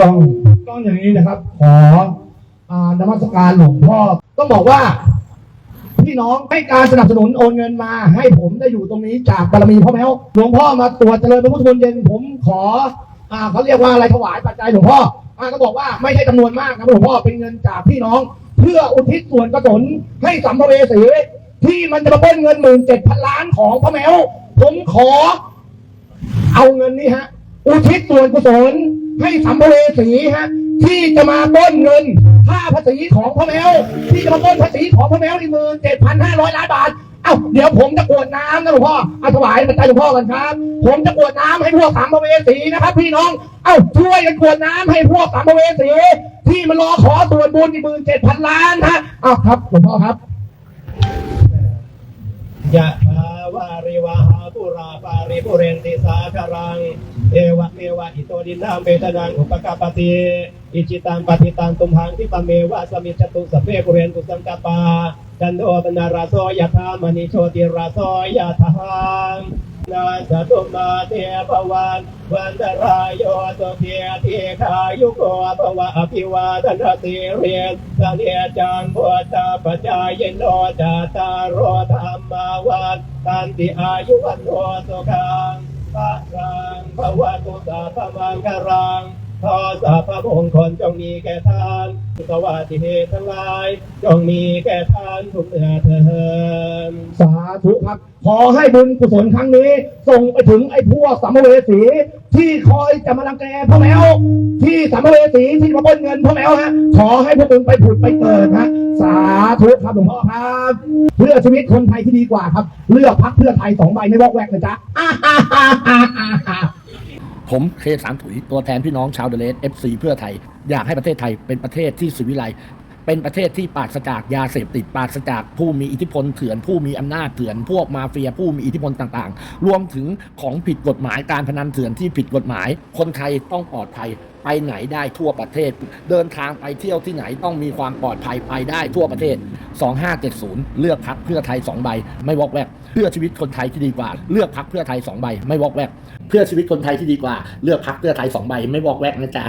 ต้องต้องอย่างนี้นะครับ ขออ่านมัสการหลวงพ่อต้องบอกว่า พี่น้องให้การสนับสนุนโอนเงินมา ให้ผมได้อยู่ตรงนี้จากบารมีพ่อแม่หลวงพ่อมาตรวจเจริญพระพุทธมนต์เย็นผมขออ่าเขาเรียกว่าอะไรถวายปัจจัยหลวงพ่ออ่าก็บอกว่าไม่ใช่จำนวนมากนะหลวงพ่อเป็นเงินจากพี่น้อง เพื่ออุทิศส่วนกุศลให้สัมภเวสีที่มันจะมาเบิ้ลเงินหมื่นเจ็ดพันล้านของพ่อแมวผมขอ เอาเงินนี้ฮะ อุทิศส่วนกุศล ให้สัมภเวสีฮะที่จะมาปล้นเงินค่าภาษีของพ่อแมวที่จะมาปล้นภาษีของพ่อแมวในมือเจ็ดพันห้าร้อยล้านบาทเอ้าเดี๋ยวผมจะกวดน้ำนะหลวงพ่อเอาถวายปัจจัยหลวงพ่อกันครับ ผมจะกวดน้ำให้พวกสัมภเวสีนะครับ พี่น้องเอ้าช่วยกันกวดน้ำให้พวกสัมภเวสีที่มารอขอส่วนบุญในมือเจ็ดพันล้านฮะเอ้าครับหลวงพ่อครับยะถาวาริวหา ปุราปาริปุเรนติสาคารัง เอวะเมวะอิโตดินามเบตนังอุปกาปติอิจิตังปฏิตังตุมหังทิปเมวะสมิจตุสเพปุเรนตุสังกปาจันโดปนาราโสยะธามณิโชติราโสยะธามนาสตุมาเทปวันวันตรายโยสุเทียทีขายุโกภวะอภิวาทนาสิเรียนสเนียจังพุทธปจายโนจตารโรธรรมาวัน ตันติอายุวันโนสุขังปะรังภวะตุสาพมังการัง ขอสาพระมงคลจงมีแก่ท่านสวัสดิเหตุทั้งหลาย จงมีแก่ท่านทุกเมื่อเถิดสาธุครับ ขอให้บุญกุศลครั้งนี้ ส่งไปถึงไอ้พวกสัมภเวสี ที่คอยจะมาลังแกพ่อแมวที่สัมภเวสีที่มาปล้นเงินพ่อแมวฮะขอให้พวกมึงไปผุดไปเกิดฮะสาธุครับหลวงพ่อครับ เพื่อชีวิตคนไทยที่ดีกว่าครับ เลือกพักเพื่อไทยสองใบไม่วอกแวกนะจ๊ะ ผมเคสามถุยตัวแทนพี่น้องชาวเดลสเอฟซีเพื่อไทย อยากให้ประเทศไทยเป็นประเทศที่สิวิไล เป็นประเทศที่ปราศจากยาเสพติดปราศจากผู้มีอิทธิพลเถื่อนผู้มีอำนาจเถื่อนพวกมาเฟียผู้มีอิทธิพลต่างๆ รวมถึงของผิดกฎหมายการพนันเถื่อนที่ผิดกฎหมาย คนไทยต้องปลอดภัยไปไหนได้ทั่วประเทศ เดินทางไปเที่ยวที่ไหนต้องมีความปลอดภัยไปได้ทั่วประเทศ 2570 เลือกพักเพื่อไทยสองใบ ไม่วอกแวกเพื่อชีวิตคนไทยที่ดีกว่า เลือกพักเพื่อไทยสองใบ ไม่วอกแวกเพื่อชีวิตคนไทยที่ดีกว่า เลือกพักเพื่อไทยสองใบ ไม่วอกแวกนะจ๊ะ